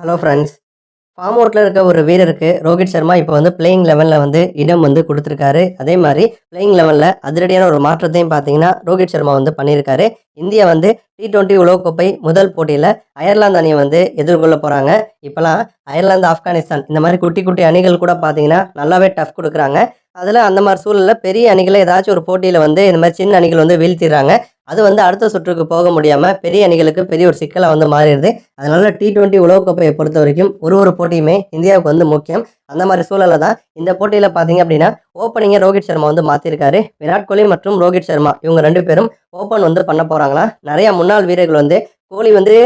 Hello friends form அவுட்டில் இருக்க ஒரு வீரருக்கு ரோஹித் சர்மா இப்போ வந்து பிளேயிங் லெவனில் வந்து இடம் வந்து கொடுத்துருக்காரு. அதே மாதிரி பிளேயிங் லெவலில் அதிரடியான ஒரு மாற்றத்தையும் பார்த்தீங்கன்னா ரோஹித் சர்மா வந்து பண்ணியிருக்காரு. இந்தியா வந்து டி டுவெண்ட்டி உலகக்கோப்பை முதல் போட்டியில் அயர்லாந்து அணியை வந்து எதிர்கொள்ள போகிறாங்க இப்போலாம் அயர்லாந்து ஆப்கானிஸ்தான் இந்த மாதிரி குட்டி குட்டி அணிகள் கூட பார்த்தீங்கன்னா நல்லாவே டஃப் கொடுக்குறாங்க. அதில் அந்த மாதிரி சூழலில் பெரிய அணிகளை ஏதாச்சும் ஒரு போட்டியில் வந்து இந்த மாதிரி சின்ன அணிகள் வந்து வீழ்த்திடுறாங்க. அது வந்து அடுத்த சுற்றுக்கு போக முடியாமல் பெரிய அணிகளுக்கு பெரிய ஒரு சிக்கலாக வந்து மாறிடுது. அதனால டி டுவெண்ட்டி உலகக்கோப்பையை பொறுத்த வரைக்கும் ஒரு ஒரு போட்டியுமே இந்தியாவுக்கு வந்து முக்கியம். அந்த மாதிரி சூழலில் தான் இந்த போட்டியில் பார்த்தீங்க அப்படின்னா ஓப்பனிங்கை ரோஹித் சர்மா வந்து மாற்றிருக்காரு விராட் கோலி மற்றும் ரோஹித் சர்மா இவங்க ரெண்டு பேரும் ஓப்பன் வந்து பண்ண போகிறாங்களா நிறையா முன்னாள் வீரர்கள் வந்து கோலி வந்து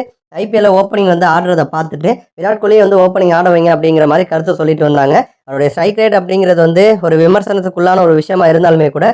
ஐபிஎல்ல ஓப்பனிங் வந்து ஆடுறதை பார்த்துட்டு விராட் கோலியை வந்து ஓப்பனிங் ஆட வைங்க அப்படிங்கிற மாதிரி கருத்தை சொல்லிட்டு வந்தாங்க. அவருடைய ஸ்ட்ரைக் ரேட் அப்படிங்கிறது வந்து ஒரு விமர்சனத்துக்குள்ளான ஒரு விஷயமா இருந்தாலுமே கூட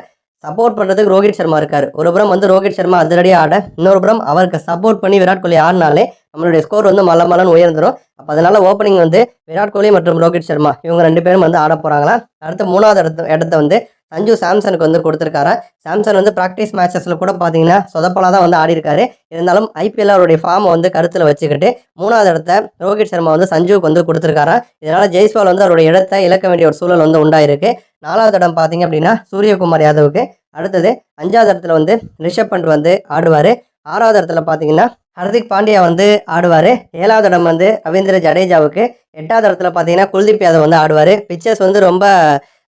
சப்போர்ட் பண்ணுறதுக்கு ரோஹித் சர்மா இருக்கார். ஒரு புறம் வந்து ரோஹித் சர்மா அதிரடியாக ஆட இன்னொரு புறம் அவருக்கு சப்போர்ட் பண்ணி விராட் கோலி ஆடினாலே நம்மளுடைய ஸ்கோர் வந்து மல மலன்னு உயர்ந்துடும் அப்போ அதனால ஓப்பனிங் வந்து விராட் கோலி மற்றும் ரோஹித் சர்மா இவங்க ரெண்டு பேரும் வந்து ஆட போகிறாங்களா அடுத்து மூணாவது இடத்த இடத்த வந்து சஞ்சு சாம்சனுக்கு வந்து கொடுத்துருக்காரா. சாம்சன் வந்து ப்ராக்டிஸ் மேட்சஸில் கூட பார்த்தீங்கன்னா சொதப்பலாக தான் வந்து ஆடிருக்காரு இருந்தாலும் ஐபிஎல் அவருடைய ஃபார்மை வந்து கருத்தில் வச்சுக்கிட்டு மூணாவது இடத்த ரோஹித் சர்மா வந்து சஞ்சுவுக்கு வந்து கொடுத்துருக்காரா? இதனால் ஜெய்ஸ்வால் வந்து அவருடைய இடத்தை இழக்க வேண்டிய ஒரு சூழல் வந்து உண்டாயிருக்கு. நாலாவது இடம் பார்த்தீங்க அப்படின்னா சூரியகுமார் யாதவுக்கு. அடுத்தது அஞ்சாவது இடத்துல வந்து ரிஷப் பண்ட் வந்து ஆடுவார். ஆறாவது இடத்துல பார்த்தீங்கன்னா ஹர்திக் பாண்டியா வந்து ஆடுவார். ஏழாவது இடம் வந்து ரவீந்திர ஜடேஜாவுக்கு. எட்டாவது இடத்துல பார்த்தீங்கன்னா குல்தீப் யாதவ் வந்து ஆடுவார். பிச்சர்ஸ் வந்து ரொம்ப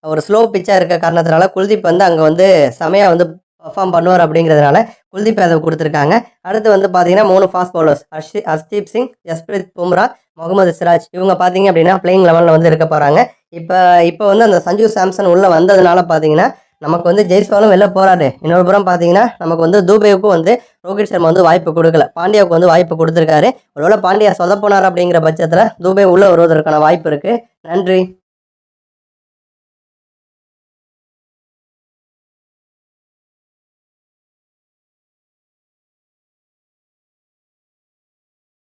ஒரு ஸ்லோ பிச்சாக இருக்க காரணத்தினால குல்தீப் வந்து அங்கே வந்து செமையாக வந்து பர்ஃபார்ம் பண்ணுவார் அப்படிங்கிறதுனால குல்தீப் யாதவ் கொடுத்துருக்காங்க. அடுத்து வந்து பார்த்தீங்கன்னா மூணு ஃபாஸ்ட் பவுலர்ஸ் ஹர்ஷி ஹர்ஷ்தீப் சிங் ஜஸ்பிரீத் பும்ரா முகமது சிராஜ். இவங்க பார்த்தீங்க அப்படின்னா பிளேயிங் லெவலில் வந்து இருக்க போகிறாங்க இப்போ இப்போ வந்து அந்த சஞ்சு சாம்சன் உள்ளே வந்ததுனால பார்த்தீங்கன்னா நமக்கு வந்து ஜெய்ஸ்வாலும் வெளில போகிறாரு இன்னொரு புறம் பார்த்தீங்கன்னா நமக்கு வந்து தூபேவுக்கும் வந்து ரோஹித் சர்மா வந்து வாய்ப்பு கொடுக்கல. பாண்டியாவுக்கு வந்து வாய்ப்பு கொடுத்துருக்காரு. ஒருவேளை பாண்டியா சொதப்போனார் அப்படிங்கிற பட்சத்தில் தூபே உள்ளே வருவதற்கான வாய்ப்பு இருக்குது நன்றி.